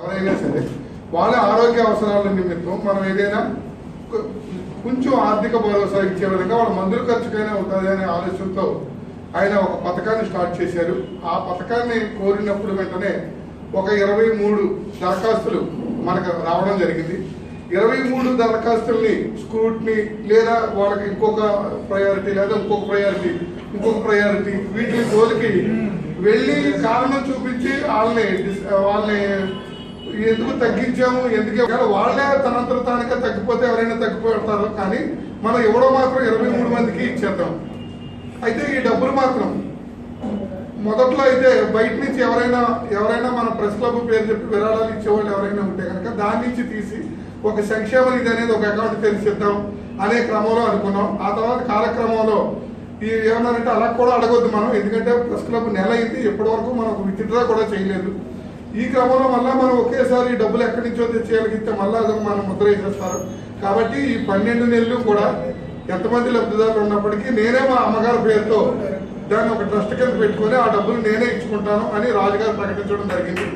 ఎవరైనా సరే వాళ్ళ ఆరోగ్య అవసరాల నిమిత్తం మనం ఏదైనా కొంచెం ఆర్థిక భరోసా ఇచ్చే విధంగా వాళ్ళ మందుల ఖర్చుకైనా ఉంటుంది అనే ఆలోచనతో ఆయన ఒక పథకాన్ని స్టార్ట్ చేశారు. ఆ పథకాన్ని కోరినప్పుడు వెంటనే ఒక ఇరవై మూడు దరఖాస్తులు మనకు రావడం జరిగింది. ఇరవై మూడు దరఖాస్తుల్ని స్క్రూట్ని లేదా వాళ్ళకి ఇంకొక ప్రయారిటీ లేదా ఇంకొక ప్రయారిటీ ఇంకొక ప్రయారిటీ వీటిని తోలికి వెళ్ళి కారణం చూపించి వాళ్ళని వాళ్ళని ఎందుకు తగ్గించాము? ఎందుకే? ఒకవేళ వాళ్ళే తనంతర తానుగా తగ్గిపోతే ఎవరైనా తగ్గిపోతారు కానీ మనం ఎవడో మాత్రం ఇరవై మూడు మందికి ఇచ్చేద్దాం. అయితే ఈ డబ్బులు మాత్రం మొదట్లో అయితే బయట నుంచి ఎవరైనా ఎవరైనా మన ప్రెస్ క్లబ్ పేరు చెప్పి విరాళాలు ఇచ్చేవాళ్ళు ఎవరైనా ఉంటే కనుక దాని నుంచి తీసి ఒక సంక్షేమ నిధి అనేది ఒక అకౌంట్ తెరిచిద్దాం అనే క్రమంలో అనుకున్నాం. ఆ తర్వాత కాలక్రమంలో ఈ ఏమన్నారంటే అలా కూడా అడగొద్దు మనం ఎందుకంటే ప్రెస్ క్లబ్ నెల అయింది ఇప్పటివరకు మనం విత్డ్రా కూడా చేయలేదు. ఈ క్రమంలో మళ్ళీ మనం ఒకేసారి డబ్బులు ఎక్కడి నుంచో తెచ్చేయగలిగితే మళ్ళీ మనం ముద్ర వేసేస్తారు. కాబట్టి ఈ పన్నెండు నెలలు కూడా ఎంతమంది లబ్ధిదారులు ఉన్నప్పటికీ నేనే మా అమ్మగారి పేరుతో దాన్ని ఒక ట్రస్ట్ కింద పెట్టుకొని ఆ డబ్బులు నేనే ఇచ్చుకుంటాను అని రాజుగారు ప్రకటించడం జరిగింది.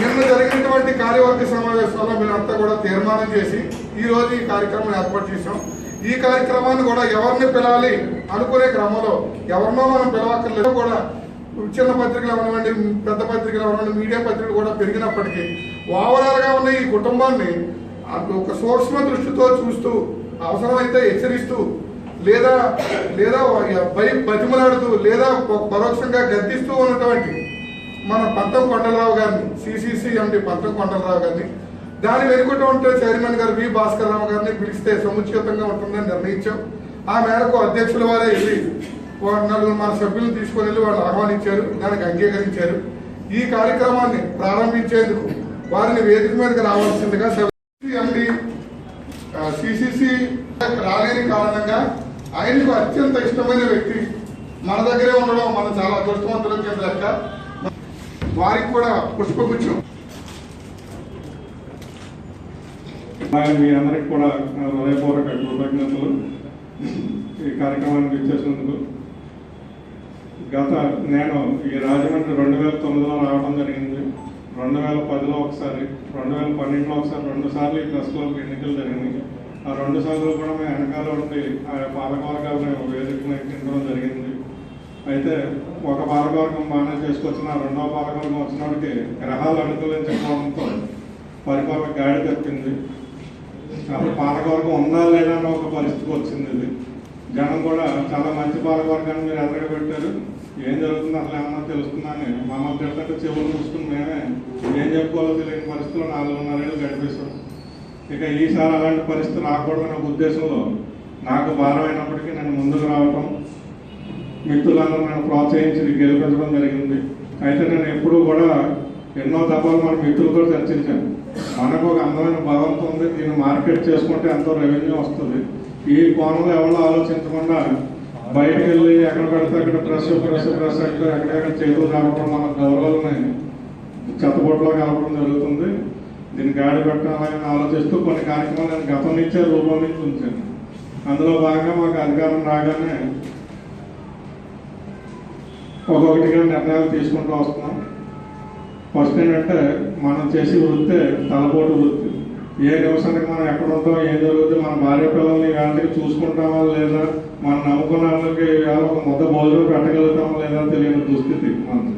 నిన్న జరిగినటువంటి కార్యవర్గ సమావేశంలో మేమంతా కూడా తీర్మానం చేసి ఈరోజు ఈ కార్యక్రమం ఏర్పాటు చేశాం. ఈ కార్యక్రమాన్ని కూడా ఎవరిని పిలవాలి అనుకునే క్రమంలో ఎవరినో మనం పిలవక్కర్లేదు కూడా చిన్న పత్రికలు అవనివ్వండి పెద్ద పత్రికలు అవనివ్వండి మీడియా పత్రికలు కూడా పెరిగినప్పటికీ ఓవరాల్గా ఉన్న ఈ కుటుంబాన్ని ఒక సూక్ష్మ దృష్టితో చూస్తూ అవసరమైతే హెచ్చరిస్తూ లేదా లేదా బై బతిమలాడుతూ లేదా పరోక్షంగా గద్దిస్తూ ఉన్నటువంటి మన పంతం కొండలరావు గారిని సిసిసి ఎండి పంతం కొండలరావు గారిని దాని వెనుకట ఉంటే చైర్మన్ గారు వి భాస్కర్ రావు గారిని పిలిస్తే సముచితంగా ఉంటుందని నిర్ణయించాం. ఆ మేరకు అధ్యక్షుల వారే వెళ్ళి వారు నలుగురు మన సభ్యులను తీసుకొని వెళ్ళి వాళ్ళు ఆహ్వానించారు దానికి అంగీకరించారు. ఈ కార్యక్రమాన్ని ప్రారంభించేందుకు వారిని వేదిక మీదకి రావాల్సిందిగా ఎండి సిసిసి రాలేని కారణంగా ఆయనకు అత్యంత ఇష్టమైన వ్యక్తి మన దగ్గరే ఉండడం మనం చాలా అదృష్టవంతులం కింద లెక్క. వారికి కూడా పుష్పగుచ్చం మీ అందరికి కూడా హృదయపూర్వక కృతజ్ఞతలు. ఈ కార్యక్రమానికి ఇచ్చేసినందుకు గత నేను ఈ రాజమండ్రి రెండు వేల తొమ్మిదిలో రావడం జరిగింది. రెండు వేల పదిలో ఒకసారి రెండు వేల పన్నెండులో ఒకసారి రెండు సార్లు ఈ ప్రెస్ ఎన్నికలు జరిగింది ఆ రెండు సార్లు కూడా మేము వెనకాల ఉండి ఆ పాలకవర్గాలను వేదికను ఎక్కించడం జరిగింది. అయితే ఒక పాలకవర్గం బాగానే చేసుకొచ్చిన ఆ రెండవ పాలకవర్గం వచ్చినప్పటికి గ్రహాలు అనుకూలించకపోవడంతో పరిపాలన గాడి తప్పింది. అప్పుడు పాలకవర్గం ఉందా లేదా అన్న ఒక పరిస్థితి వచ్చింది ఇది. జనం కూడా చాలా మంచి పాలకవర్గాన్ని మీరు ఎదురుగా పెట్టారు ఏం జరుగుతుంది అసలు ఏమన్నా తెలుస్తుందని మమ్మల్ని తిట్టక చెవులు చూసుకుని మేమే ఏం చెప్పుకోవాలో తెలియని పరిస్థితుల్లో నాలుగున్నరేళ్ళు గడిపేశాం. ఇక ఈసారి అలాంటి పరిస్థితి రాకూడదనే ఉద్దేశంలో నాకు భారమైనప్పటికీ నేను ముందుకు రావటం మిత్రులందరూ నన్ను ప్రోత్సహించి గెలిపించడం జరిగింది. అయితే నేను ఎప్పుడూ కూడా ఎన్నో దఫాలు మన మిత్రులతో చర్చించాను. మనకు ఒక అందమైన భావంతో ఉంది. దీన్ని మార్కెట్ చేసుకుంటే ఎంతో రెవెన్యూ వస్తుంది. ఈ కోణంలో ఎవరో ఆలోచించకుండా బయటకు వెళ్ళి ఎక్కడ పెడితే అక్కడ ప్రెస్ ప్రెస్ ప్రెస్ అంటే ఎక్కడెక్కడ చేతులు రావడం మన గౌరవాలని చెత్తబొట్టులో కలపడం జరుగుతుంది. దీన్ని గాడి పెట్టాలని ఆలోచిస్తూ కొన్ని కార్యక్రమాలు నేను గతం నుంచే రూపొందించి ఉంచాను. అందులో భాగంగా మాకు అధికారం రాగానే ఒక్కొక్కటిగా నిర్ణయాలు తీసుకుంటూ వస్తున్నాం. ఫస్ట్ ఏంటంటే మనం చేసే వృత్తే తలపోటు వృత్తి. ఏ నిమిషానికి మనం ఎక్కడ ఉంటాం ఏం జరుగుతుంది మన భార్య పిల్లల్ని వాళ్ళకి చూసుకుంటామా లేదా మనం నమ్ముకున్న వాళ్ళకి ఒక ముద్ద భోజనం పెట్టగలుగుతామో లేదా తెలియని దుస్థితి మనకి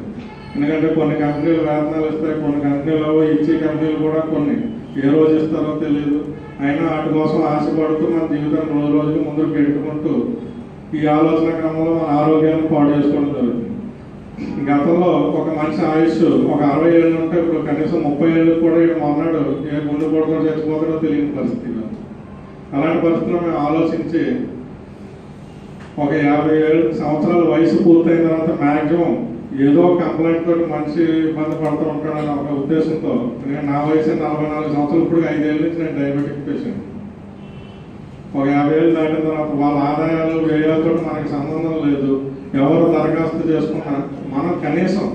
ఎందుకంటే కొన్ని కంపెనీలు వేతనాలు ఇస్తాయి కొన్ని కంపెనీలు ఇచ్చే కంపెనీలు కూడా కొన్ని. ఏ రోజు ఇస్తారో తెలియదు. అయినా వాటి కోసం ఆశపడుతూ మన జీవితాన్ని రోజు రోజుకి ముందుకు పెట్టుకుంటూ ఈ ఆలోచన క్రమంలో మన ఆరోగ్యాన్ని పాడు చేసుకోవడం జరుగుతుంది. గతంలో ఒక మనిషి ఆయుష్ ఒక అరవై ఏళ్ళు ఉంటే ఇప్పుడు కనీసం ముప్పై ఏళ్ళు కూడా ఇక్కడ మొన్నాడు ఏ గుండె కొడుకో చచ్చిపోతాడో తెలియని పరిస్థితి అలాంటి పరిస్థితుల్లో మేము ఆలోచించి ఒక యాభై ఏళ్ళు సంవత్సరాల వయసు పూర్తయిన తర్వాత మ్యాక్సిమం ఏదో కంప్లైంట్ తోటి మనిషి ఇబ్బంది పడుతూ ఉంటాడని ఒక ఉద్దేశంతో నేను నా వయసు నలభై నాలుగు సంవత్సరాలు ఇప్పుడు ఐదేళ్ళ నుంచి నేను డయాబెటిక్ పేషెంట్ ఒక యాభై ఏళ్ళు దాటిన తర్వాత వాళ్ళ ఆదాయాలు వ్యయాలతో మనకి సంబంధం లేదు. ఎవరు దరఖాస్తు చేసుకున్నా మనం కనీసం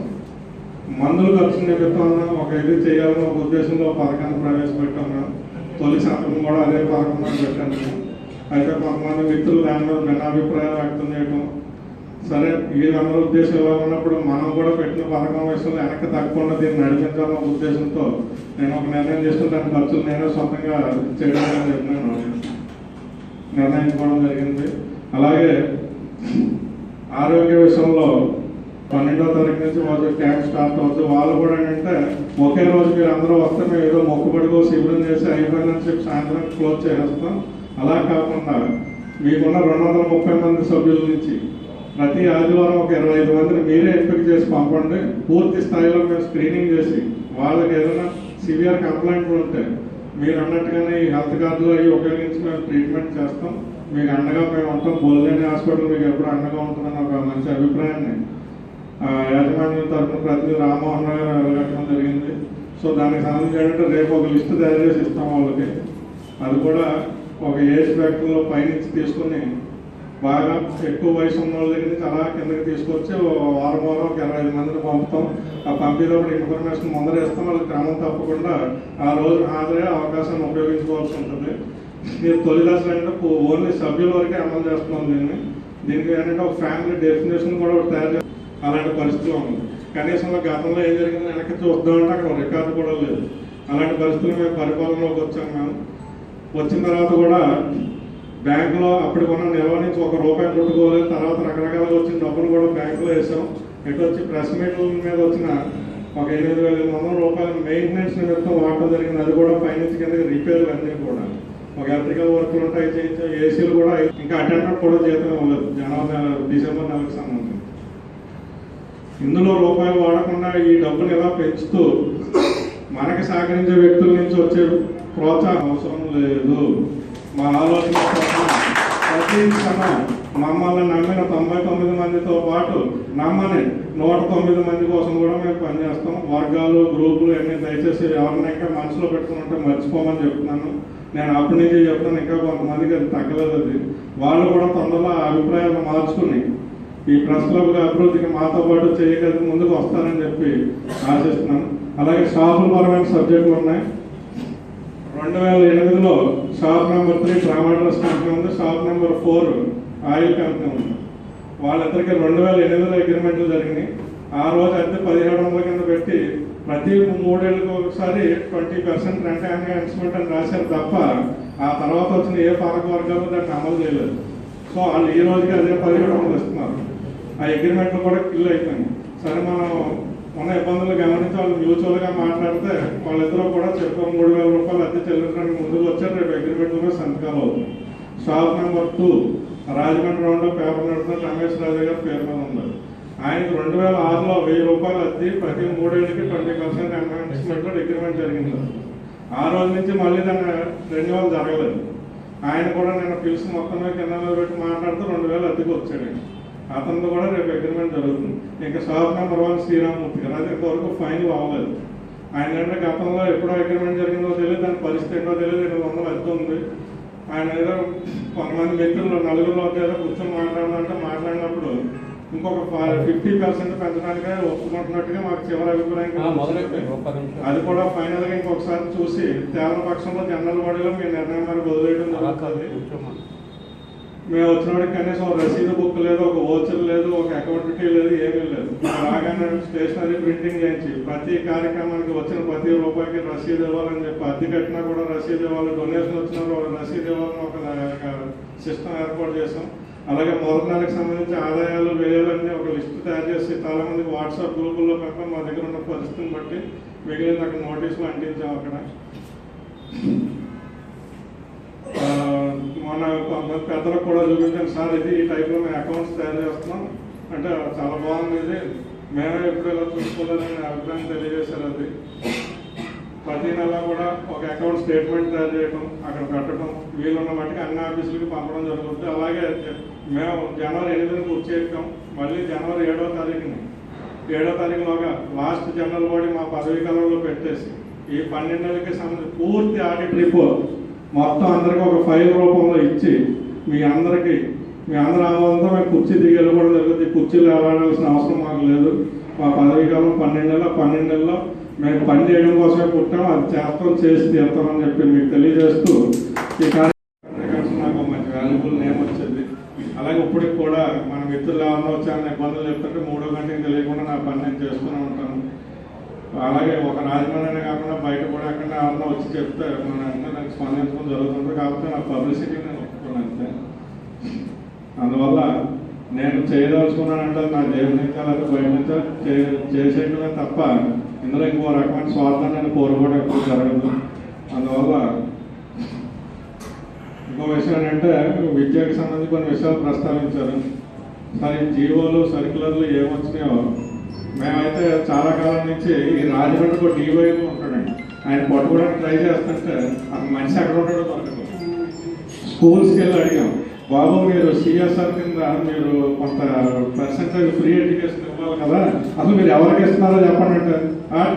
మందులు ఖర్చు నిమిత్తం ఒక ఇది చేయాలని ఒక ఉద్దేశంలో పథకాన్ని ప్రవేశపెట్టాము. తొలి సంతకం కూడా అదే పథకం పెట్టాను అయితే కొంతమంది మిత్రులు దాని మీద భిన్నాభిప్రాయాలు వ్యక్తం చేయటం. సరే ఈ అందరూ ఉద్దేశం ఇలా ఉన్నప్పుడు మనం కూడా పెట్టిన పథకం విషయంలో వెనక్కి తగ్గకుండా దీన్ని నడిపించాలన్న ఉద్దేశంతో నేను ఒక నిర్ణయం చేసుకుని దాని ఖర్చులు నేనే సొంతంగా చేయడానికి చెప్పినాను నిర్ణయించుకోవడం జరిగింది. అలాగే ఆరోగ్య విషయంలో పన్నెండో తారీఖు నుంచి వాళ్ళు క్యాంప్ స్టార్ట్ అవుతుంది వాళ్ళు కూడా ఏంటంటే ఒకే రోజు మీరు అందరూ వస్తే మేము ఏదో మొక్కుబడికో శిబిరం చేసి అయిపోయిందని చెప్పి సాయంత్రం క్లోజ్ చేసేస్తాం. అలా కాకుండా మీకున్న రెండు వందల ముప్పై మంది సభ్యుల నుంచి ప్రతి ఆదివారం ఒక ఇరవై ఐదు మందిని మీరే ఎంపిక చేసి పంపండి. పూర్తి స్థాయిలో మేము స్క్రీనింగ్ చేసి వాళ్ళకి ఏదైనా సివియర్ కంప్లైంట్లు ఉంటే మీరు అన్నట్టుగానే ఈ హెల్త్ కార్డులు అవి ఉపయోగించి మేము ట్రీట్మెంట్ చేస్తాం. మీకు అండగా మేము ఉంటాం. బోల్లేని హాస్పిటల్ మీకు ఎప్పుడు అండగా ఉంటుందని ఒక మంచి అభిప్రాయాన్ని ఆ, యాజమాన్యం తరఫున ప్రతి రామ్మోహన్ రావు గారు జరిగింది. సో దానికి సంబంధించి ఏంటంటే రేపు ఒక లిస్టు తయారు చేసి ఇస్తాం వాళ్ళకి. అది కూడా ఒక ఏజ్ ఫ్యాక్టర్లో పైనుంచి తీసుకుని బాగా ఎక్కువ వయసు ఉన్న వాళ్ళ దగ్గర నుంచి అలా కిందకి తీసుకొచ్చి వారం వారం ఒక ఇరవై ఐదు మందిని పంపుతాం. ఆ పంపేటప్పుడు ఇన్ఫర్మేషన్ ముందరేస్తాం వాళ్ళకి క్రమం తప్పకుండా ఆ రోజు హాజరయ్యే అవకాశాన్ని ఉపయోగించుకోవాల్సి ఉంటుంది. మీరు తొలి దశలో అంటే ఓన్లీ సభ్యుల వరకే అమలు చేస్తున్నాం దీన్ని. దీనికి ఏంటంటే ఒక ఫ్యామిలీ డెఫినేషన్ కూడా తయారు చేస్తాం. అలాంటి పరిస్థితులు ఉంది. కనీసం గతంలో ఏం జరిగిందో వెనక్కి చూద్దామంటే అక్కడ రికార్డు కూడా లేదు. అలాంటి పరిస్థితులు మేము పరిపాలనలోకి వచ్చాం మేము. వచ్చిన తర్వాత కూడా బ్యాంకులో అప్పటికున్న నిల్వ నుంచి ఒక రూపాయి కొట్టుకోలేదు తర్వాత రకరకాలుగా వచ్చిన డబ్బులు కూడా బ్యాంకులో వేసాం. ఇటు వచ్చి ప్రెస్ మీట్ల మీద వచ్చిన ఒక ఎనిమిది వేల ఎనిమిది వందల రూపాయలు మెయింటెనెన్స్ నిమిత్తం వాడటం జరిగింది. అది కూడా ఫైనాన్స్ కింద రిపేర్లు అన్నీ కూడా. ఒక ఎలక్ట్రికల్ వర్క్లు ఉంటాయి. చేయించాం ఏసీలు కూడా ఇంకా అటెండర్ కూడా జీతం ఇవ్వలేదు. జనవరి నెల డిసెంబర్ నెలకు సంబంధించి. ఇందులో రూపాయలు వాడకుండా ఈ డబ్బులు ఎలా పెంచుతూ మనకి సహకరించే వ్యక్తుల నుంచి వచ్చే ప్రోత్సాహం అవసరం లేదు. మా ఆలోచన ప్రతి క్షణం మమ్మల్ని నమ్మిన తొంభై తొమ్మిది మందితో పాటు నమ్మని నూట తొమ్మిది మంది కోసం కూడా మేము పనిచేస్తాం. వర్గాలు గ్రూపులు అన్ని దయచేసి ఎవరిని ఇంకా మనసులో పెట్టుకుంటే మర్చిపోమని చెప్తున్నాను. నేను అప్పటి నుంచి చెప్తాను ఇంకా కొంతమందికి అది తగ్గలేదు అది. వాళ్ళు కూడా తొందరలో అభిప్రాయాలు అభిప్రాయాలను మార్చుకుని ఈ ప్రెస్ క్లబ్ అభివృద్ధికి మాతో పాటు చేయగలిగి ముందుకు వస్తారని చెప్పి ఆశిస్తున్నాను. అలాగే షాపుల పరమైన సబ్జెక్టులు ఉన్నాయి. రెండు వేల ఎనిమిదిలో షాప్ నెంబర్ త్రీ ట్రామాటర్స్ కంపెనీ ఉంది. Shop number four oil company ఉంది. వాళ్ళిద్దరికి రెండు వేల ఎనిమిదిలో అగ్రిమెంట్లు జరిగినాయి. ఆ రోజు అద్దె పదిహేడు వందల కింద పెట్టి ప్రతి మూడేళ్ళకి ఒకసారి ట్వంటీ పర్సెంట్ రెంట్ ఎన్హాన్స్మెంట్ అని రాశారు తప్ప ఆ తర్వాత వచ్చిన ఏ పాలక వర్గాలు దాన్ని అమలు చేయలేదు. సో వాళ్ళు ఈ రోజుకి అదే పదిహేడు వందలు ఇస్తున్నారు. ఆ అగ్రిమెంట్లు కూడా కిల్ అయిపోయింది సరే మనం ఉన్న ఇబ్బందులు గమనించి వాళ్ళు మ్యూచువల్గా మాట్లాడితే వాళ్ళిద్దరూ కూడా చెప్పు మూడు వేల రూపాయలు అద్దె చెల్లించడానికి ముందుకు వచ్చారు. రేపు అగ్రిమెంట్ మీద సంతకాలు అవుతుంది షాప్ నెంబర్ టూ రాజమండ్రి రౌండ్లో పేపర్ నడుతున్న రమేష్ రాజు గారి పేరు మీద ఉంది. ఆయనకు రెండు వేల ఆరులో వెయ్యి రూపాయలు అద్దె ప్రతి మూడేళ్ళకి ట్వంటీ పర్సెంట్ ఎన్హాన్స్మెంట్ అగ్రిమెంట్ జరిగింది. ఆ రోజు నుంచి మళ్ళీ దాన్ని రెన్యువల్ జరగలేదు. ఆయన కూడా నేను పిలిచి మొత్తం కింద పెట్టి మాట్లాడుతూ రెండు వేలు అద్దెకి వచ్చాడు. అతనితో కూడా రేపు అగ్రిమెంట్ జరుగుతుంది. ఇంకా షాప్ నెంబర్ వన్ శ్రీరామూర్తి గారు. అది ఇంతవరకు ఫైన్ అవ్వలేదు. ఆయన అంటే గతంలో ఎప్పుడో అగ్రిమెంట్ జరిగిందో తెలియదు దాని పరిస్థితి ఏంటో తెలియదు ఎనిమిది వందలు ఉంది. ఆయన ఏదో కొంతమంది మిత్రులు నలుగురు ఏదో కూర్చొని మాట్లాడాలంటే మాట్లాడినప్పుడు ఇంకొక ఫిఫ్టీ పర్సెంట్ పెంచడానికే ఒప్పుకుంటున్నట్టుగా మాకు చివరి అభిప్రాయం అది కూడా ఫైనల్గా ఇంకొకసారి చూసి తేవన పక్షంలో జనరల్ బాడీలో మీ నిర్ణయం వదిలేయడం జరుగుతుంది. మేము వచ్చినప్పటికి కనీసం ఒక రసీదు బుక్ లేదు ఒక ఓచర్ లేదు ఒక అకౌంటిటీ లేదు ఏమీ లేదు. రాగానే స్టేషనరీ ప్రింటింగ్ చేయించి ప్రతి కార్యక్రమానికి వచ్చిన ప్రతి రూపాయికి రసీదు ఇవ్వాలని చెప్పి అద్దె కట్టినా కూడా రసీదు ఇవ్వాలి డొనేషన్ వచ్చినా కూడా రసీదు ఇవ్వాలని ఒక సిస్టమ్ ఏర్పాటు చేసాం అలాగే మొదటి నెలకు సంబంధించి ఆదాయాలు వ్యయాలన్నీ ఒక లిస్ట్ తయారు చేసి చాలా మందికి వాట్సాప్ గ్రూపుల్లో కనుక మా దగ్గర ఉన్న పరిస్థితిని బట్టి మిగిలిన అక్కడ నోటీసులు అంటించాం అక్కడ. మన కొందరు పెద్దలకు కూడా చూపించాను సార్ ఇది ఈ టైప్లో మేము అకౌంట్స్ తయారు చేస్తున్నాం. అంటే చాలా బాగుంది ఇది. మేమే ఎప్పుడు ఇలా చూసుకోలేదని అభిప్రాయం తెలియజేశారు అది. ప్రతి నెల కూడా ఒక అకౌంట్ స్టేట్మెంట్ తయారు చేయడం అక్కడ పెట్టడం వీలున్న మట్టుకు అన్ని ఆఫీసులకి పంపడం జరుగుతుంది. అలాగే మేము జనవరి ఎనిమిదిని పూర్తి చేస్తాం. మళ్ళీ జనవరి ఏడవ తారీఖుని ఏడో తారీఖులోగా లాస్ట్ జనరల్ బాడీ మా పదవీ కాలంలో పెట్టేసి ఈ పన్నెండేళ్ళకి సంబంధించి పూర్తి ఆడిట్ రిపోర్ట్ మొత్తం అందరికి ఒక ఫైల్ రూపంలో ఇచ్చి మీ అందరికి మీ అందరి ఆమోదంతో మేము కుర్చీ దిగలు కూడా జరుగుతుంది కుర్చీలు వెళ్ళాల్సిన అవసరం మాకు లేదు. మా పదవీ కాలం పన్నెండు నెలలు పన్నెండు నెలల్లో మేము పని చేయడం కోసమే పుట్టాం. అది చేస్తాం చేసి తీస్తామని చెప్పి మీకు తెలియజేస్తూ ఈ కార్యక్రమం నాకు మంచి వాల్యుబుల్ నేమ్ వచ్చింది. అలాగే ఇప్పటికి కూడా మన మిత్రులు ఎవరన్నా పని నేను చేస్తూనే ఉంటాను. అలాగే ఒక రాజమండ్రి కాకుండా బయట కూడా ఎక్కడ ఎవరన్నా వచ్చి చెప్తే మన స్పందించడం జరుగుతుంది కాబట్టి నా పబ్లిసిటీ నేను ఒప్పుకున్నాను అంతే. అందువల్ల నేను చేయదలుచుకున్నానంటే నా దేవుడి నుంచి బయట నుంచి చే- చేసేయడమే తప్ప ఇందులో ఇంకో రకమైన స్వార్థం నేను కోరుకోవడం ఎప్పుడు జరగదు. అందువల్ల ఇంకో విషయం ఏంటంటే విద్యకు సంబంధించి కొన్ని విషయాలు ప్రస్తావించారు. సరే జీవోలు సర్కులర్లు ఏమొచ్చినాయో మేమైతే చాలా కాలం నుంచి ఈ రాజమండ్రికి డీవైపు ఉంటాడండి ఆయన పట్టుకోవడానికి ట్రై చేస్తుంటే అంత మనిషి ఎక్కడ ఉంటాడో దొరకదు స్కూల్స్కి వెళ్ళి అడిగాం. బాబు మీరు సిఎస్ఆర్ కింద మీరు కొంత పర్సెంటేజ్ ఫ్రీ ఎడ్యుకేషన్ ఇవ్వాలి కదా. అసలు మీరు ఎవరికి ఇస్తున్నారో చెప్పండి అంటే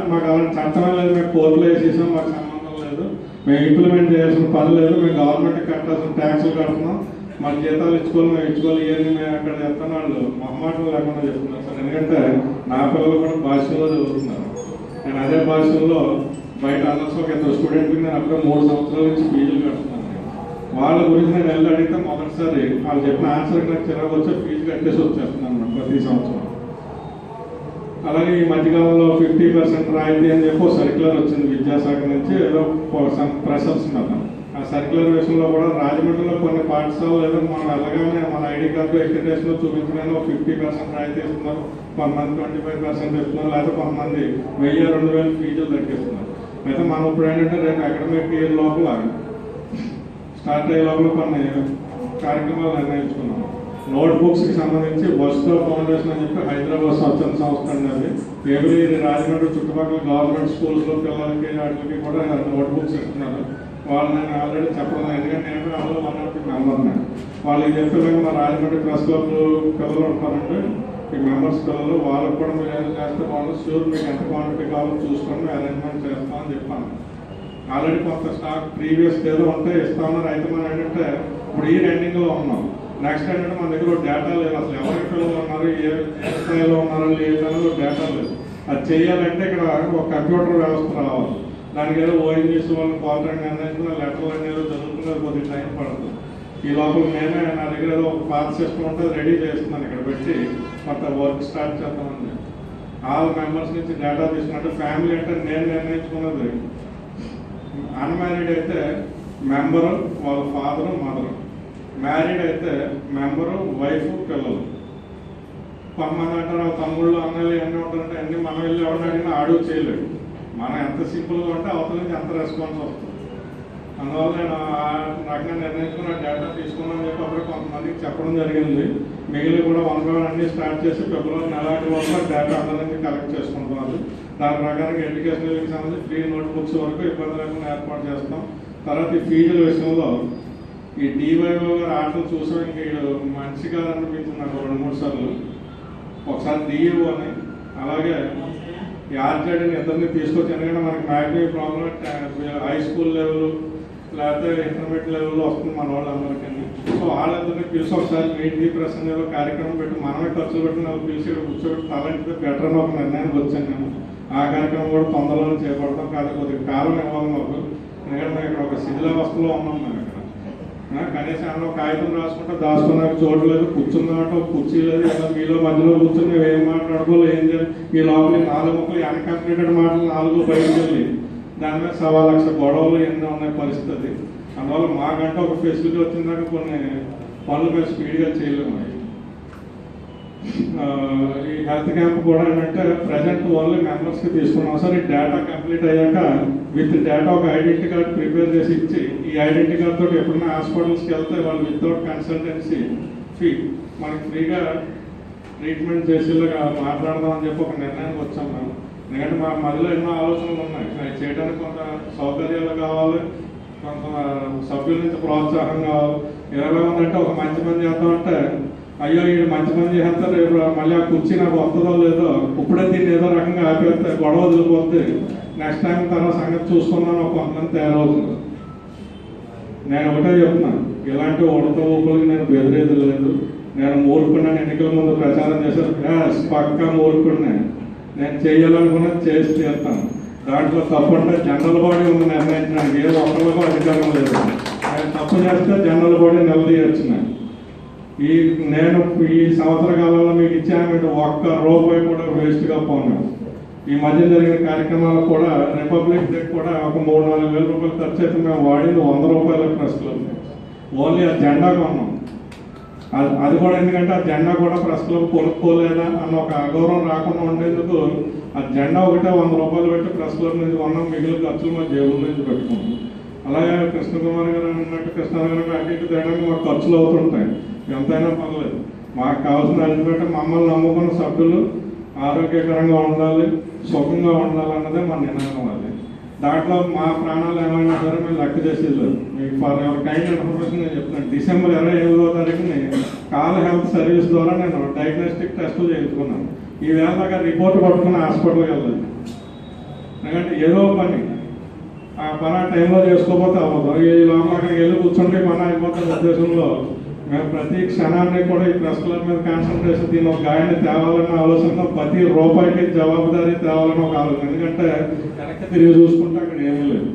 మాకు అలాంటి చట్టమే లేదు. మేము కోర్టులో వేసేసాం. మాకు సంబంధం లేదు. మేము ఇంప్లిమెంట్ చేయాల్సిన పని లేదు. మేము గవర్నమెంట్ కట్టాల్సిన ట్యాక్సులు కడుతున్నాం. మన జీతాలు ఇచ్చుకోవాలి మేము ఇచ్చుకోవాలి. ఇవన్నీ మేము అక్కడ చెప్తాను వాళ్ళు మొహమాటం లేకుండా చెప్తున్నారు సార్. ఎందుకంటే నా పిల్లలు కూడా భాషలో చదువుతున్నారు. నేను అదే భాషల్లో బయట అందరితో ఒక ఇద్దరు స్టూడెంట్కి నేను అప్పుడే మూడు సంవత్సరాల నుంచి ఫీజులు కడుతున్నాను. వాళ్ళ గురించి నేను వెళ్ళి అడిగితే మొదటిసారి వాళ్ళు చెప్పిన ఆన్సర్ నాకు చిరాకు వచ్చే ఫీజు కట్టేసి వచ్చేస్తున్నాను అన్నమాట ప్రతి సంవత్సరం. అలాగే ఈ మధ్యకాలంలో ఫిఫ్టీ పర్సెంట్ రాయితీ అని చెప్పి సర్క్యులర్ వచ్చింది విద్యాశాఖ నుంచి ఏదో ప్రెషర్స్ మీద ఆ సర్క్యులర్ విషయంలో కూడా రాజమండ్రిలో కొన్ని పాఠశాలలు ఏదో మనం వెళ్ళగానే మన ఐడి కార్డు ఎక్స్టెంటేషన్ చూపించడానికి ఒక ఫిఫ్టీ పర్సెంట్ రాయితీ ఇస్తున్నారు. కొంతమంది ట్వంటీ ఫైవ్ పర్సెంట్ ఇస్తున్నారు. లేకపోతే కొంతమంది వెయ్యి రెండు వేలు ఫీజులు తగ్గిస్తున్నారు అయితే మనం ఇప్పుడు ఏంటంటే రేపు అకాడమిక్ ఇయర్ లోపల స్టార్ట్ అయ్యే లోపల కొన్ని కార్యక్రమాలు నిర్ణయించుకున్నాం. నోట్బుక్స్కి కి సంబంధించి వస్తో ఫౌండేషన్ అని చెప్పి హైదరాబాద్ స్వచ్ఛంద సంస్థ అనేది ఎవ్రీ రాజమండ్రి చుట్టుపక్కల గవర్నమెంట్ స్కూల్స్లో పిల్లలకి వాటికి కూడా నోట్బుక్స్ ఇస్తున్నారు. వాళ్ళు నేను ఆల్రెడీ చెప్పలేదు ఎందుకంటే నేను కూడా అందులో వన్ ఆఫ్ ది మెంబర్ వాళ్ళకి చెప్పే మా రాజమండ్రి ప్రెస్ క్లబ్ పిల్లలు ఉంటారంటే ఈ మెంబర్స్ కలలో వాళ్ళకి కూడా మీరు ఎంత చేస్తే వాళ్ళు షూర్ మీకు ఎంత క్వాంటిటీ కావాలో చూసుకొని అరేంజ్మెంట్ చేస్తామని చెప్పాను. ఆల్రెడీ కొంత స్టాక్ ప్రీవియస్ డేలో ఉంటే ఇస్తామన్నారు అయితే మనం ఏంటంటే ఇప్పుడు ఈ ఎండింగ్ ఉన్నాం. నెక్స్ట్ ఏంటంటే మన దగ్గర డేటా లేదు. అసలు ఎవరి పిల్లలు ఉన్నారు? ఏ ఏ స్థాయిలో ఉన్నారు లేదన్నది డేటా లేదు. అది చేయాలంటే ఇక్కడ ఒక కంప్యూటర్ వ్యవస్థ రావాలి. దానికి ఏదో ఓఎన్జీస్ వాళ్ళని రండి అనేది లెటర్లు అనేది జరుగుతుంది కొద్దిగా టైం పడుతుంది. ఈ లోపల నేనే నా దగ్గర ఏదో ఒక పాత సిస్టమ్ ఉంటే రెడీ చేస్తున్నాను ఇక్కడ పెట్టి కొత్త వర్క్ స్టార్ట్ చేద్దామని ఆల్ మెంబర్స్ నుంచి డేటా తీసుకున్నట్టు ఫ్యామిలీ అంటే నేను నిర్ణయించుకున్నది. అన్మ్యారీడ్ అయితే మెంబరు వాళ్ళ ఫాదరు మదరు మ్యారీడ్ అయితే మెంబరు వైఫ్ పిల్లలు. కొంతమంది అంటారు తమ్ముళ్ళు అన్నలు ఎన్ని ఉంటారంటే అన్ని మనం వెళ్ళి ఎవరిని అడిగినా ఆడు చేయలేడు. మనం ఎంత సింపుల్గా ఉంటే అవతల నుంచి ఎంత రెస్పాన్స్ వస్తుంది? అందువల్ల నేను ఆ రకంగా నిర్ణయించుకున్న డేటా తీసుకున్నాను చెప్పి అప్పుడు కొంతమందికి చెప్పడం జరిగింది. మిగిలిన కూడా వన్ బై వన్ అన్ని స్టార్ట్ చేసి ఫిబ్రవరి నెలాటి వరకు డేటా అందరినీ కలెక్ట్ చేసుకుంటున్నారు. దాని ప్రకారంగా ఎడ్యుకేషనల్కి సంబంధించి ఫ్రీ నోట్ బుక్స్ వరకు ఇబ్బంది లేకుండా ఏర్పాటు చేస్తాం. తర్వాత ఈ ఫీజుల విషయంలో ఈ డివైఓ గారు ఆటలు చూసాం ఇంకా మంచి కాదనిపించింది నాకు రెండు మూడు సార్లు. ఒకసారి డిఈఓ అని అలాగే ఈ ఇద్దరిని తీసుకొచ్చి ఎందుకంటే మనకి మ్యాగ్నీ ప్రాబ్లం హై స్కూల్ లెవెల్ లేకపోతే ఇంటర్మీడియట్ లెవెల్లో వస్తుంది మన వాళ్ళందరికీ. సో వాళ్ళందరినీ పిలిచి ఒకసారి మీట్ ప్రసన్న ఏదో కార్యక్రమం పెట్టి మనమే ఖర్చు పెట్టి వాళ్ళు పిలిచి ఇక్కడ కూర్చోబెట్టి అలాంటిది బెటర్ అని ఒక నిర్ణయానికి వచ్చాను నేను. ఆ కార్యక్రమం కూడా తొందరలో చేపడతాం. కాదు కొద్దిగా కాలం ఇవ్వాలి మాకు. ఎందుకంటే మేము ఇక్కడ ఒక శిథిలావస్థలో ఉన్నాం మేము ఇక్కడ. కనీసం ఏమన్నా కాగితం రాసుకుంటే దాచుకున్నాక చోటు లేదు కూర్చుందామంటే కుర్చీ లేదు ఏదో మీలో మధ్యలో కూర్చుని మేము ఏం మాట్లాడుకోలేదు ఏం చేయాలి? ఈ లోపల నాలుగు ముక్కలు అన్కంప్లీటెడ్ మాటలు నాలుగు బయటకు వెళ్ళి. దాని మీద సవా లక్ష గొడవలు ఎన్నో ఉన్నాయి పరిస్థితి. అందువల్ల మాకంటే ఒక ఫెసిలిటీ వచ్చిందాక కొన్ని పనులు మేము స్పీడ్గా చేయలేము ఈ హెల్త్ క్యాంప్ కూడా ఏంటంటే ప్రజెంట్ ఓన్లీ మెంబర్స్కి తీసుకున్నాం. సార్ ఈ డేటా కంప్లీట్ అయ్యాక విత్ డేటా ఒక ఐడెంటిటీ కార్డ్ ప్రిపేర్ చేసి ఇచ్చి ఈ ఐడెంటిటీ కార్డ్ తోటి ఎప్పుడైనా హాస్పిటల్స్కి వెళ్తే వాళ్ళు వితౌట్ కన్సల్టెన్సీ ఫీ మనకి ఫ్రీగా ట్రీట్మెంట్ చేసేలాగా మాట్లాడదాం అని చెప్పి ఒక నిర్ణయానికి వచ్చాం మేము. ఎందుకంటే మా మధ్యలో ఎన్నో ఆలోచనలు ఉన్నాయి. అవి చేయడానికి కొంత సౌకర్యాలు కావాలి కొంత సభ్యుల నుంచి ప్రోత్సాహం కావాలి. ఎలా ఉందంటే ఒక మంచి మంది చేద్దామంటే అయ్యో ఈ మంచి మంది చేస్తారు రేపు మళ్ళీ ఆ కుర్చీ నాకు వస్తుందో లేదో ఇప్పుడే దీన్ని ఏదో రకంగా ఆపేస్తే గొడవ వదిలిపోతే నెక్స్ట్ టైం తర్వాత సంగతి చూసుకున్నాను ఒక కొంతమంది తయారవుతుంది. నేను ఒకటే చెప్తున్నాను ఇలాంటి ఉడత ఊపులకి నేను బెదిరేది లేదు. నేను మూర్ఖుడిని ఎన్నికల ముందు ప్రచారం చేశాను. పక్కా మూర్ఖుడిని. నేను చేయాలనుకున్నది చేసి చేస్తాను. దాంట్లో తప్పకుండా జనరల్ బాడీ ఉంది నిర్ణయించడానికి ఏ ఒక్కరికో అధికారం లేదు. నేను తప్పు చేస్తే జనరల్ బాడీ నిలదీయచ్చు ఈ నేను ఈ సంవత్సర కాలంలో మీకు ఇచ్చాను ఒక్క రూపాయి కూడా వేస్ట్గా పోన్నాను ఈ మధ్య జరిగిన కార్యక్రమాలు కూడా రిపబ్లిక్ డే కూడా ఒక మూడు నాలుగు వేల రూపాయలు ఖర్చు అయితే మేము వాడింది వంద రూపాయల ట్రస్ట్లో. ఓన్లీ ఆ జెండా కొన్నాం. అది అది కూడా ఎందుకంటే ఆ జెండా కూడా ప్రశ్నలు కొనుక్కోలేదా అన్న ఒక అగౌరవం రాకుండా ఉండేందుకు ఆ జెండా ఒకటే వంద రూపాయలు పెట్టి ప్రశ్నల నుంచి కొన్నాం మిగిలిన ఖర్చులు మా జేబుల నుంచి పెట్టుకున్నాం అలాగే కృష్ణకుమార్ గారు అన్నట్టు కృష్ణ గారు అటు ఇటు తేడానికి మాకు ఖర్చులు అవుతుంటాయి. ఎంతైనా పర్లేదు మాకు కావాల్సిన అల్టిమేట్ మమ్మల్ని నమ్ముకున్న సభ్యులు ఆరోగ్యకరంగా ఉండాలి సుఖంగా ఉండాలన్నదే మన నినాదం అది. దాంట్లో మా ప్రాణాలు ఏమైనా సరే మేము లెక్క చేసేది మీకు ఫర్ ఎవర్ కైండ్ ఇన్ఫర్మేషన్ నేను చెప్తున్నాను. డిసెంబర్ ఇరవై ఎనిమిదో తారీఖుని కాల్ హెల్త్ సర్వీస్ ద్వారా నేను డయాగ్నోస్టిక్ టెస్టులు చేయించుకున్నాను. ఈ వేళ దాకా రిపోర్ట్ పట్టుకుని హాస్పిటల్కి వెళ్ళలేదు ఎందుకంటే ఏదో పని. ఆ పని టైంలో చేసుకోకపోతే అవ్వదు. ఈ లోపల అక్కడికి వెళ్ళి కూర్చుంటే పని అయిపోతుంది ఉద్దేశంలో మేము ప్రతి క్షణాన్ని కూడా ఈ ప్రెస్ క్లబ్ మీద కాన్సన్ట్రేషన్ దీని ఒక గాయాన్ని తేవాలన్న ఆలోచనతో ప్రతి రూపాయికి జవాబుదారీ తేవాలని ఒక ఆలోచన. ఎందుకంటే వెనక్కి తిరిగి చూసుకుంటే అక్కడ ఏమీ లేదు.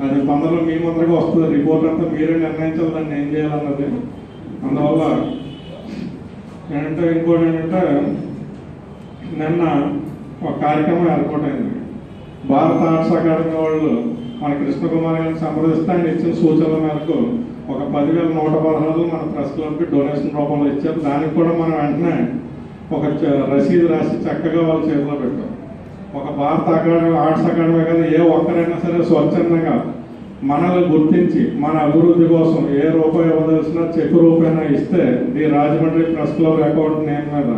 అది తొందరలో మీ ముందరగా వస్తుంది. రిపోర్ట్ అంతా మీరే నిర్ణయించాలి దాన్ని ఏం చేయాలన్నది. అందువల్ల ఏంటంటే ఇంకోటి ఏంటంటే నిన్న ఒక కార్యక్రమం ఏర్పాటైంది. భారత ఆర్ట్స్ అకాడమీ వాళ్ళు మన కృష్ణకుమార్ గారిని సంప్రదిస్తే ఆయన ఇచ్చిన సూచనల మేరకు ఒక పదివేల నూట పదహారు మన ప్రెస్ క్లబ్కి డొనేషన్ రూపంలో ఇచ్చారు. దానికి కూడా మనం వెంటనే ఒక రసీదు రాసి చక్కగా వాళ్ళ చేతిలో పెట్టాం. ఒక భారత అకాడమీ ఆర్ట్స్ అకాడమీ కాదు ఏ ఒక్కరైనా సరే స్వచ్ఛందంగా మనల్ని గుర్తించి మన అభివృద్ధి కోసం ఏ రూపాయి ఇవ్వదలిసినా చెక్కు రూపాయినా ఇస్తే the Rajahmundry press club account name మీద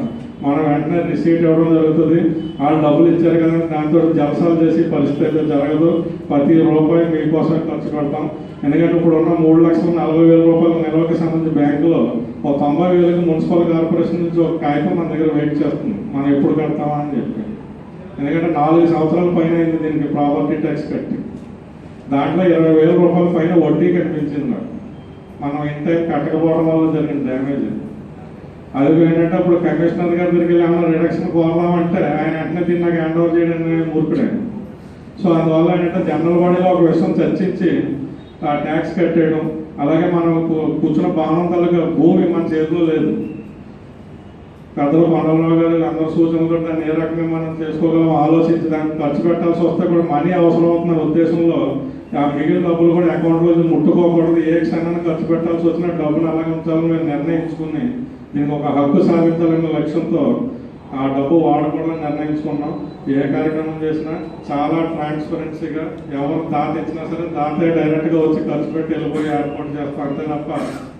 మనం వెంటనే రిసీట్ ఇవ్వడం జరుగుతుంది. వాళ్ళు డబ్బులు ఇచ్చారు కదా దాంతో జలసాలు చేసి పరిస్థితి అయితే జరగదు. ప్రతి రూపాయి మీకోసమే ఖర్చు పెడతాం. ఎందుకంటే ఇప్పుడు ఉన్న మూడు లక్షల నలభై వేల రూపాయల నిల్వకి సంబంధించి బ్యాంకులో ఒక తొంభై వేలకు మున్సిపల్ కార్పొరేషన్ నుంచి ఒక కాగితం మన దగ్గర వెయిట్ చేస్తుంది. మనం ఎప్పుడు కడతామా అని చెప్పి. ఎందుకంటే నాలుగు సంవత్సరాల పైన అయింది దీనికి ప్రాపర్టీ ట్యాక్స్ కట్టి. దాంట్లో ఇరవై వేల రూపాయల పైన వడ్డీ కనిపించింది నాకు మనం ఇన్ టైం కట్టకపోవడం వల్ల జరిగిన డ్యామేజ్ అది ఏంటంటే అప్పుడు కమిషనర్ గారి దగ్గరికి వెళ్ళి ఏమైనా రిడక్షన్ కోరదామంటే ఆయన వెంటనే దీన్ని నాకు హ్యాండ్ ఓవర్ చేయడం మూర్ఖుడే. సో అందువల్ల ఏంటంటే జనరల్ బాడీలో ఒక విషయం చర్చించి ఆ ట్యాక్స్ కట్టేయడం. అలాగే మనం కూర్చున్న భవనం భూమి మన చేతిలో లేదు. పెద్దలు కొండలరావు గారు అందరి సూచనలు దాన్ని ఏ రకంగా మనం చేసుకోగలం ఆలోచించి దానికి ఖర్చు పెట్టాల్సి వస్తే కూడా మనీ అవసరం అవుతున్న ఉద్దేశంలో ఆ మిగిలిన డబ్బులు కూడా అకౌంట్లో ముట్టుకోకూడదు. ఏ క్షణాన్ని ఖర్చు పెట్టాల్సి వచ్చినా డబ్బులు అలాగే ఉంచాలని మేము నిర్ణయించుకుని దీనికి ఒక హక్కు సాధించాలనే లక్ష్యంతో ఆ డబ్బు వాడకూడదని నిర్ణయించుకున్నాం. ఏ కార్యక్రమం చేసినా చాలా ట్రాన్స్పరెన్సీగా ఎవరు దాత ఇచ్చినా సరే దాతే డైరెక్ట్గా వచ్చి ఖర్చు పెట్టి వెళ్ళిపోయి ఏర్పాటు చేస్తాం అంతే తప్ప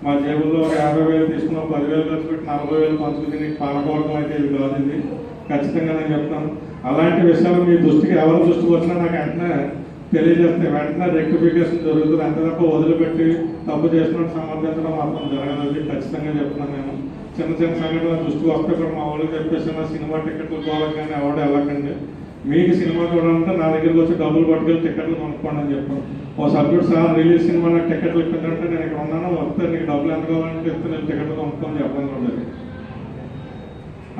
మా జేబుల్లో ఒక యాభై వేలు తీసుకున్నాం పదివేలు ఖర్చు పెట్టి నలభై వేలు పంచుకుని నీకు పాలకవర్గం అయితే ఇది కాదు ఇది. ఖచ్చితంగా నేను చెప్తాను. అలాంటి విషయాలు మీ దృష్టికి ఎవరి దృష్టికి వచ్చినా నాకు వెంటనే తెలియజేస్తే వెంటనే రెక్టిఫికేషన్ జరుగుతుంది. అంతే తప్ప వదిలిపెట్టి తప్పు చేసినట్టు సమర్థించడం మాత్రం జరగదు. ఖచ్చితంగా చెప్తున్నాను నేను. చిన్న చిన్న సంఘటనలు చూస్తూ వస్తే మా వాళ్ళకి చెప్పేసిన సినిమా టికెట్లు పోవాలి కానీ అవార్డు వెళ్ళకండి. మీకు సినిమా చూడాలంటే నా దగ్గరికి వచ్చి డబ్బులు పట్టుకెళ్ళి టికెట్లు కొనుక్కోండి అని చెప్పాను ఓ సభ్యుడు సార్ రిలీజ్ సినిమా నాకు టికెట్లు ఇప్పిందంటే నేను ఇక్కడ ఉన్నాను. వస్తే నీకు డబ్బులు ఎంత కావాలంటే ఇస్తే నేను టికెట్లు కొనుక్కోని చెప్పడం కూడా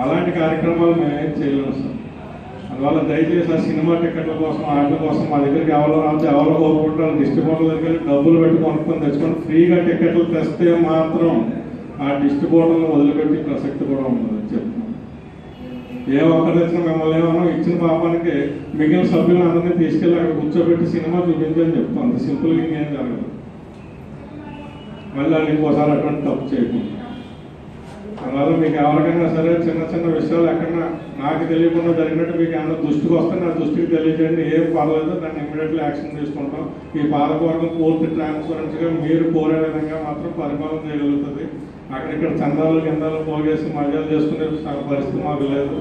అలాంటి కార్యక్రమాలు మేము ఏం చేయలేము సార్. అందువల్ల దయచేసి ఆ సినిమా టికెట్ల కోసం వాటి కోసం మా దగ్గరికి ఎవరో రావచ్చు ఎవరు కోరుకుంటారు డిస్ట్రిబ్యూటర్ దగ్గర డబ్బులు పెట్టి కొనుక్కొని తెచ్చుకొని ఫ్రీగా టికెట్లు తెస్తే మాత్రం ఆ డిస్ట్రిబ్యూటర్ని వదిలిపెట్టి ప్రసక్తి కూడా ఉండదు చెప్తున్నాను ఏ ఒక్కరిచ్చిన మిమ్మల్ని ఏమన్నా ఇచ్చిన పాపానికి మిగిలిన సభ్యులు అందరినీ తీసుకెళ్ళి అక్కడ కూర్చోబెట్టి సినిమా చూపించని చెప్తాం. అంత సింపుల్గా ఇంకేం జరగదు. మళ్ళీ వాళ్ళు ఇంకోసారి అటువంటి తప్పు చేయకుండా అందువల్ల మీకు ఎవరికైనా సరే చిన్న చిన్న విషయాలు ఎక్కడన్నా నాకు తెలియకుండా జరిగినట్టు మీకు ఏమైనా దృష్టికి వస్తే నా దృష్టికి తెలియజేయండి. ఏం పర్లేదు దాన్ని ఇమీడియట్లీ యాక్షన్ తీసుకుంటాం. ఈ పాలకవర్గం పూర్తి ట్రాన్స్పరెన్స్గా మీరు కోరే విధంగా మాత్రం పరిపాలన చేయగలుగుతుంది. అక్కడిక్కడ చందాలు గిందాలు పోగేసి మజాలు చేసుకునే పరిస్థితి మాకు లేదు.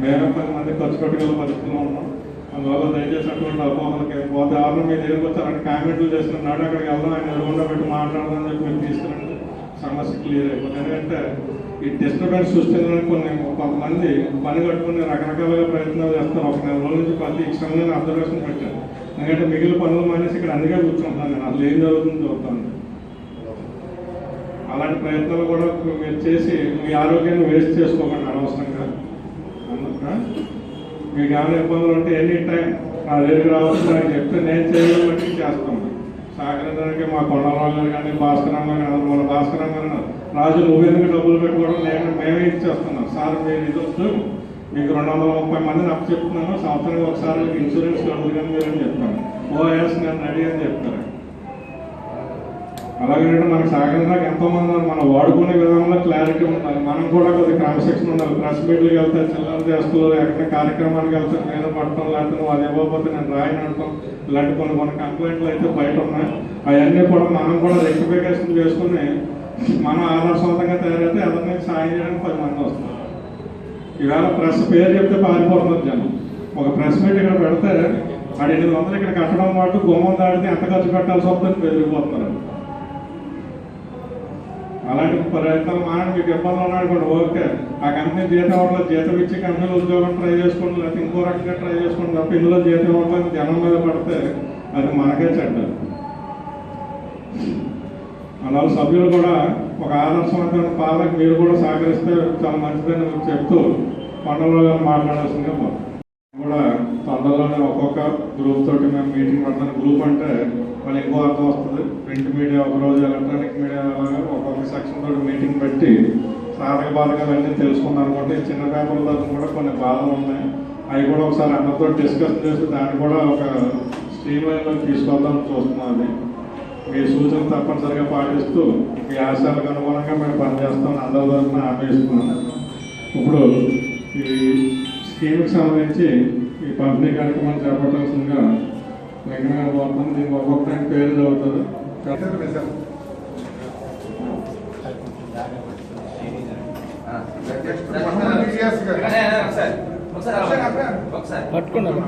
మేమే పది మంది ఖర్చు పెట్టగల పరిస్థితిలో ఉన్నాం. అందువల్ల దయచేసి అటువంటి అపోహలకి పోతే ఆరు మీ దగ్గరికి వచ్చారంటే కామెంట్లు చేసిన నాడు అక్కడికి వెళ్దాం ఆయన ఎదురుకుండా పెట్టి మాట్లాడదాం చెప్పి మీరు తీసుకురండి. సమస్య క్లియర్ అయిపోతుంది. ఎందుకంటే ఈ డిస్టర్బెన్స్ సృష్టించడానికి కొన్ని కొంతమంది పని కట్టుకుని రకరకాలుగా ప్రయత్నాలు చేస్తారు. ఒక నెల రోజుల నుంచి ప్రతి క్షణం అబ్జర్వేషన్ పెట్టాను ఎందుకంటే మిగిలిన పనులు మానేసి ఇక్కడ అందుకే కూర్చుంటాను నేను. అసలు ఏం జరుగుతుందో చూస్తాను అలాంటి ప్రయత్నాలు కూడా మీరు చేసి మీ ఆరోగ్యాన్ని వేస్ట్ చేసుకోకండి అనవసరంగా. మీకు ఏమైనా ఇబ్బందులు ఉంటే ఎనీ టైం నా దగ్గరికి రావచ్చు నాకు చెప్తే నేను చేయడం బట్టి చేస్తాం. సహకరించడానికి మా కొండరావు గారు కానీ భాస్కర్ అమ్మ కానీ మన భాస్కర్ అమ్మ రాజు నువ్వెందుకు డబ్బులు పెట్టుకోవడం? నేను మేమే ఇచ్చేస్తున్నాం. సార్ మీరు ఇది వద్దు. మీకు రెండు వందల ముప్పై మందిని అప్పు చెప్తున్నాను సంవత్సరానికి ఒకసారి ఇన్సూరెన్స్ కడుగుతుంది కానీ అని చెప్తాను ఓఎస్ నేను రెడీ అని చెప్తారు అలాగే మనకు సాగడానికి ఎంతో మంది మనం వాడుకునే విధానంలో క్లారిటీ ఉండాలి. మనం కూడా కొద్దిగా క్రమశిక్షణ ఉండాలి. ప్రెస్ మీట్లకు వెళ్తే చిల్లర దేశంలో ఎక్కడ కార్యక్రమానికి వెళ్తే. నేను పట్టడం లేకపోతే అది ఇవ్వకపోతే నేను రాయని అంటాం ఇలాంటి కొన్ని కొన్ని కంప్లైంట్లు అయితే బయట ఉన్నాయి. అవన్నీ కూడా మనం కూడా రెక్టిఫికేషన్ చేసుకుని మనం ఆదర్శవంతంగా తయారైతే ఎవరిని సాయం చేయడానికి పది మంది వస్తారు. ఈవేళ ప్రెస్ పేరు చెప్తే పారిపోతున్నారు జనం. ఒక ప్రెస్ మీట్ ఇక్కడ పెడితే ఆడు ఎనిమిది వందలు ఇక్కడ కట్టడం పాటు గుమ్మం దాడితే ఎంత ఖర్చు పెట్టాల్సి వస్తుందని పెరిగిపోతున్నారు అలాంటి ప్రయత్నాలు మానని మీకు ఇబ్బందులు ఉన్నాడు ఓకే. ఆ కంపెనీ జీతం ఇవ్వట్లేదు జీతం ఇచ్చి కంపెనీలో ఉద్యోగం ట్రై చేసుకోండి లేకపోతే ఇంకో రకంగా ట్రై చేసుకోండి తప్ప ఇందులో జీతం ఇవ్వట్లేదు జనం మీద పడితే అది మనకే చెడ్డ. అలాగే సభ్యులు కూడా ఒక ఆదర్శవంతమైన పాలనకు మీరు కూడా సహకరిస్తే చాలా మంచిదని చెప్తూ పండుగలో గారు మాట్లాడాల్సిందిగా కూడా తొందరలోనే ఒక్కొక్క గ్రూప్ తోటి మేము మీటింగ్ పెడతాను గ్రూప్ అంటే వాళ్ళు ఎక్కువ అర్థం వస్తుంది. ప్రింట్ మీడియా ఒకరోజు ఎలక్ట్రానిక్ మీడియా అలాగా ఒక్కొక్క సెక్షన్ తోటి మీటింగ్ పెట్టి సాధక బాధకాలు అన్నీ తెలుసుకున్నాను అనుకుంటే చిన్న పేపర్ల తరఫున కూడా కొన్ని బాధలు ఉన్నాయి. అవి కూడా ఒకసారి అందరితో డిస్కస్ చేసి దాన్ని కూడా ఒక స్ట్రీమ్ లైన్లో తీసుకొద్దాం చూస్తున్నాను మీ సూచనలు తప్పనిసరిగా పాటిస్తూ మీ ఆశయాలకు అనుగుణంగా మేము పనిచేస్తాం అందరి తరఫున హామీ ఇస్తున్నాం ఇప్పుడు ఈ స్కీమ్కి సంబంధించి ఈ పంపిణీ కార్యక్రమం చేపట్టాల్సిందిగా వెంకన్న గారు పోతాం దీనికి పేరు చదువుతుంది అలా. పట్టుకున్నారు